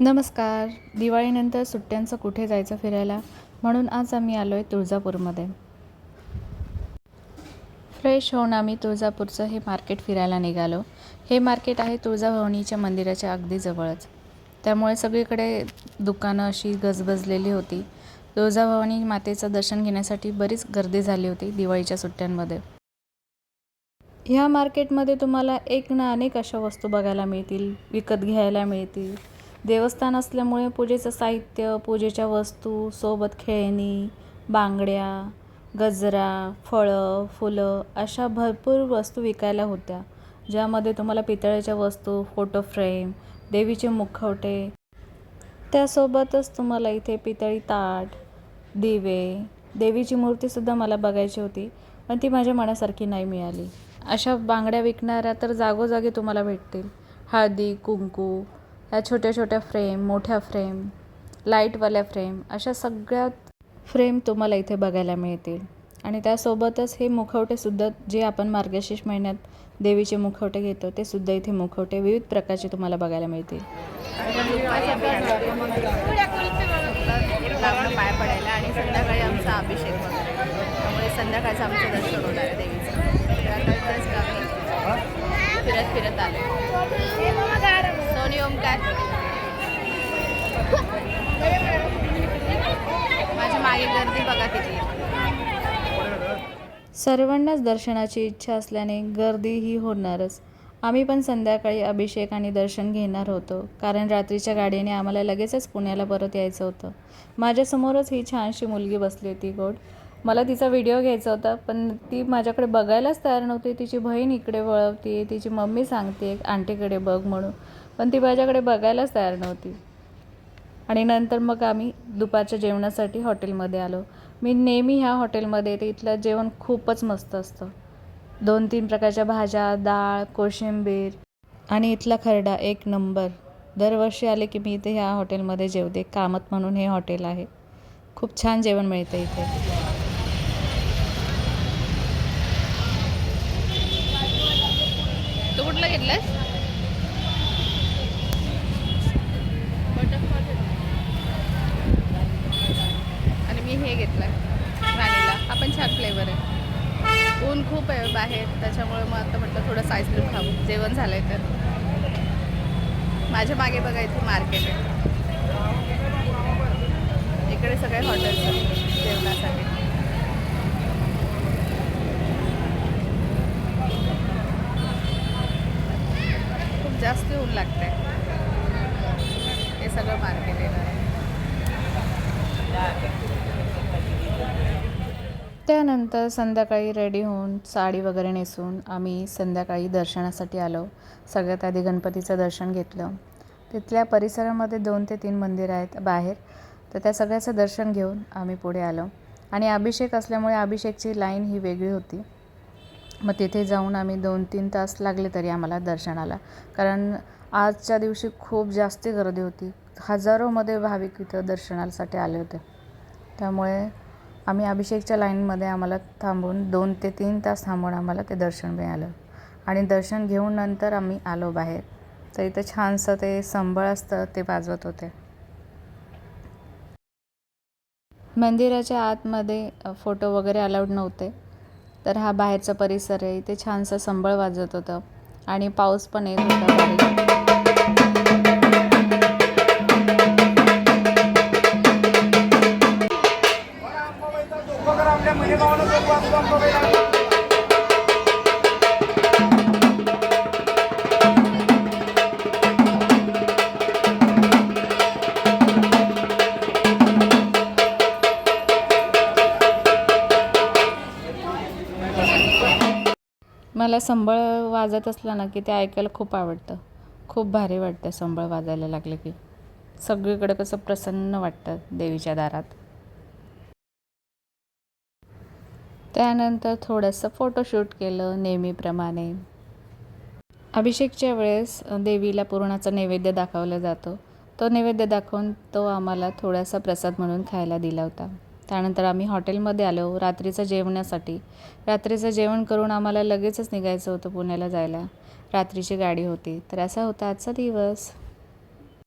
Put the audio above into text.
नमस्कार. दिवाळीनंतर सुट्ट्यांचं कुठे जायचं फिरायला? म्हणून आज आम्ही आलो आहे तुळजापूरमध्ये. फ्रेश होऊन आम्ही तुळजापूरचं हे मार्केट फिरायला निघालो. हे मार्केट आहे तुळजाभवानीच्या मंदिराच्या अगदी जवळच. त्यामुळे सगळीकडे दुकानं अशी गजबजलेली होती. तुळजाभवानी मातेचं दर्शन घेण्यासाठी बरीच गर्दी झाली होती दिवाळीच्या सुट्ट्यांमध्ये. ह्या मार्केटमध्ये तुम्हाला एक ना अनेक अशा वस्तू बघायला मिळतील विकत घ्यायला मिळतील देवस्थान असल्यामुळे पूजेचं साहित्य पूजेच्या वस्तू सोबत खेळणी बांगड्या गजरा फळं फुलं अशा भरपूर वस्तू विकायला होत्या. ज्यामध्ये तुम्हाला पितळेच्या वस्तू फोटो फ्रेम देवीचे मुखवटे. त्यासोबतच तुम्हाला इथे पितळी ताट दिवे देवीची मूर्तीसुद्धा मला बघायची होती पण ती माझ्या मनासारखी नाही मिळाली. अशा बांगड्या विकणाऱ्या तर जागोजागी तुम्हाला भेटतील. हळदी कुंकू ह्या छोट्या छोट्या फ्रेम मोठ्या फ्रेम लाईटवाल्या फ्रेम अशा सगळ्या फ्रेम तुम्हाला इथे बघायला मिळतील. आणि त्यासोबतच हे मुखवटेसुद्धा जे आपण मार्गशीर्ष महिन्यात देवीचे मुखवटे घेतो ते सुद्धा इथे मुखवटे विविध प्रकारचे तुम्हाला बघायला मिळतील. पाय पडायला आणि संध्याकाळी आमचा अभिषेक वगैरे त्यामुळे संध्याकाळचं आमचं दर्शन होणार आहे देवीचं फिरत फिरत आलो. माझ्या गर्दी बघा किती सर्वांनाच दर्शनाची इच्छा असल्याने गर्दी ही होणारच. आम्ही पण संध्याकाळी अभिषेक आणि दर्शन घेणार होतो कारण रात्रीच्या गाडीने आम्हाला लगेचच पुण्याला परत यायचं होतं. माझ्यासमोरच ही छानशी मुलगी बसली होती गोड. मला तिचा व्हिडिओ घ्यायचा होता पण ती माझ्याकडे बघायलाच तयार नव्हती. तिची बहीण इकडे वळवते तिची मम्मी सांगते आंटीकडे बघ म्हणून. पण ती माझ्याकडे बघायलाच तयार नव्हती. आणि नंतर मग आम्ही दुपारच्या जेवणासाठी हॉटेलमध्ये आलो. मी नेहमी ह्या हॉटेलमध्ये येते. इथलं जेवण खूपच मस्त असतं. दोन तीन प्रकारच्या भाज्या डाळ कोशिंबीर आणि इथला खरडा एक नंबर. दरवर्षी आले की मी इथे ह्या हॉटेलमध्ये जेवते. कामत म्हणून हे हॉटेल आहे. खूप छान जेवण मिळतं इथे. कुठलं घेतलंस आणि मी हे घेतलं व्हॅनिला हा पण छान फ्लेवर आहे. ऊन खूप आहे बाहेर त्याच्यामुळे मग आता म्हटलं थोडंसं आईस्क्रीम खाऊ. जेवण झालं आहे तर. माझ्या मागे बघा इथे मार्केट आहे. इकडे सगळे हॉटेल्स आहेत जेवणासाठी. खूप जास्त ऊन लागतंय. हे सगळं मार्केट आहे. त्यानंतर संध्याकाळी रेडी होऊन साडी वगैरे नेसून आम्ही संध्याकाळी दर्शनासाठी आलो. सगळ्यात आधी गणपतीचं दर्शन घेतलं. तिथल्या परिसरामध्ये दोन ते तीन मंदिरं आहेत बाहेर. तर त्या सगळ्याचं दर्शन घेऊन आम्ही पुढे आलो. आणि अभिषेक असल्यामुळे अभिषेकची लाईन ही वेगळी होती. मग तिथे जाऊन आम्ही दोन तीन तास लागले तरी आम्हाला दर्शनाला. कारण आजच्या दिवशी खूप जास्ती गर्दी होती. हजारोमध्ये भाविक इथं दर्शनासाठी आले होते. त्यामुळे आम्ही अभिषेकच्या लाईनमध्ये आम्हाला थांबून दोन ते तीन तास थांबून आम्हाला ते दर्शन मिळालं. आणि दर्शन घेऊन नंतर आम्ही आलो बाहेर. तर इथं छानसं ते संबळ असतं ते वाजवत होते. मंदिराच्या आतमध्ये फोटो वगैरे अलाउड नव्हते. तर हा बाहेरचा परिसर आहे. इथे छानसं संबळ वाजत होतं. आणि पाऊस पण येत होता. मला संबळ वाजत असलं ना की ते ऐकायला खूप आवडतं. खूप भारी वाटतं संबळ वाजायला लागलं की. सगळीकडे कसं प्रसन्न वाटतं देवीच्या दारात. त्यानंतर थोडंसं फोटोशूट केलं नेहमीप्रमाणे. अभिषेकच्या वेळेस देवीला पुरणाचा नैवेद्य दाखवला जातो. तो नैवेद्य दाखवून तो आम्हाला थोडासा प्रसाद म्हणून खायला दिला होता. त्यानंतर आम्ही हॉटेलमध्ये आलो रात्रीचं जेवणासाठी. रात्रीचं जेवण करून आम्हाला लगेचच निघायचं होतं पुण्याला जायला. रात्रीची गाडी होती. तर असा होता आजचा दिवस.